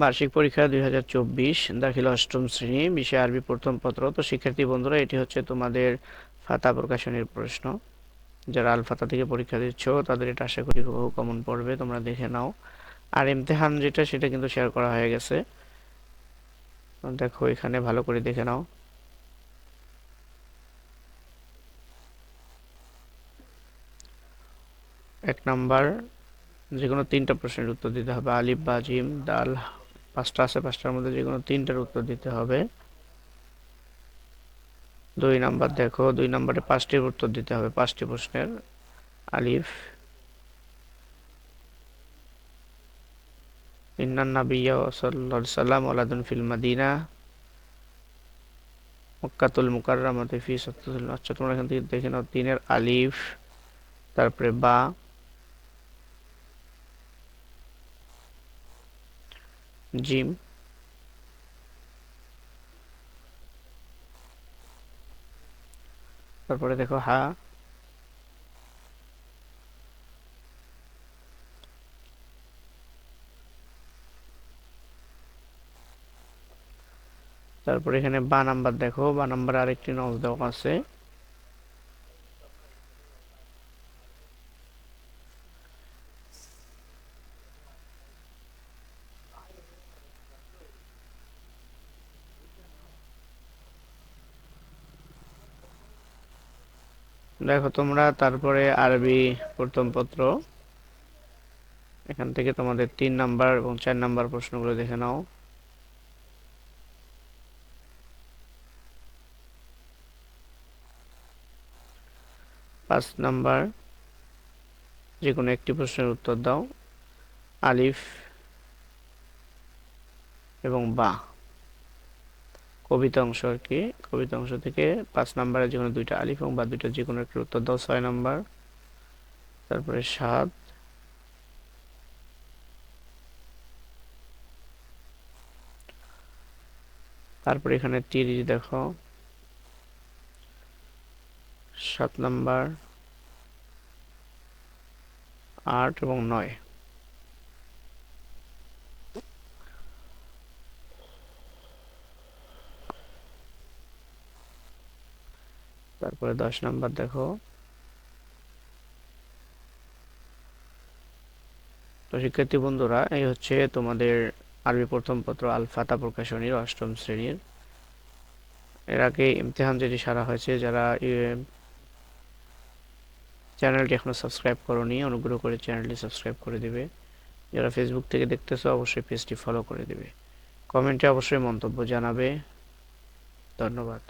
বার্ষিক পরীক্ষা দুই হাজার চব্বিশ, দাখিল অষ্টম শ্রেণি, বিষয় আরবি প্রথম পত্র। তো শিক্ষার্থী বন্ধুরা, এটি হচ্ছে তোমাদের ফাতা প্রকাশনের প্রশ্ন। যারা আল ফাতা থেকে পরীক্ষা দিচ্ছ, তাদের এটা আশা করি হুবহু কমন পড়বে, তোমরা দেখে নাও। আর ইমতেহান যেটা, সেটা কিন্তু শেয়ার করা হয়ে গেছে। দেখো, এখানে ভালো করে দেখে নাও। এক নাম্বার যে কোনো তিনটা প্রশ্নের উত্তর দিতে হবে। আলিফ বা জিম, দাল পাঁচটা আছে, পাঁচটার মধ্যে যে কোনো তিনটার উত্তর দিতে হবে। দুই নাম্বার দেখো, দুই নাম্বারে পাঁচটির উত্তর দিতে হবে, পাঁচটি প্রশ্নের আলিফ। ইন্নান নাবিয়া সাল্লাল্লাহু সাল্লাম ওয়ালাদুন ফিল মাদিনা, মক্কাতুল মুকাররামাতে ফি আচ্ছা এখান থেকে দেখে নাও, তিনের আলিফ, তারপরে বা। জিম তারপরে দেখো, হা। তারপরে এখানে বা নাম্বার দেখো, বা নাম্বার আরেকটি নজ দেওয়া আছে। দেখো তোমরা, তারপরে আরবি প্রথম পত্র। এখান থেকে তোমাদের তিন নাম্বার এবং চার নাম্বার প্রশ্নগুলো দেখে নাও। পাঁচ নাম্বার যে কোনো একটি প্রশ্নের উত্তর দাও। আলিফ এবং বা। কবিতা অংশ আর কি। কবিতা অংশ থেকে পাঁচ নাম্বারে যে কোনো দুইটা আলিফ এবং বা দুইটা যে কোনো একটা উত্তর দাও, ছয় নাম্বার। তারপরে সাত। তারপরে এখানে তিরিশ দেখো। সাত নাম্বার। আট এবং নয়। তারপরে দশ নাম্বার দেখো। তো শিক্ষার্থী বন্ধুরা, এই হচ্ছে তোমাদের আরবি প্রথম পত্র আল ফাতা প্রকাশনীর অষ্টম শ্রেণির। এর আগে ইমতেহান যেটি সারা হয়েছে, যারা চ্যানেলটি এখনও সাবস্ক্রাইব করনি, অনুগ্রহ করে চ্যানেলটি সাবস্ক্রাইব করে দিবে। যারা ফেসবুক থেকে দেখতেছো, অবশ্যই পেজটি ফলো করে দিবে। কমেন্টে অবশ্যই মন্তব্য জানাবে। ধন্যবাদ।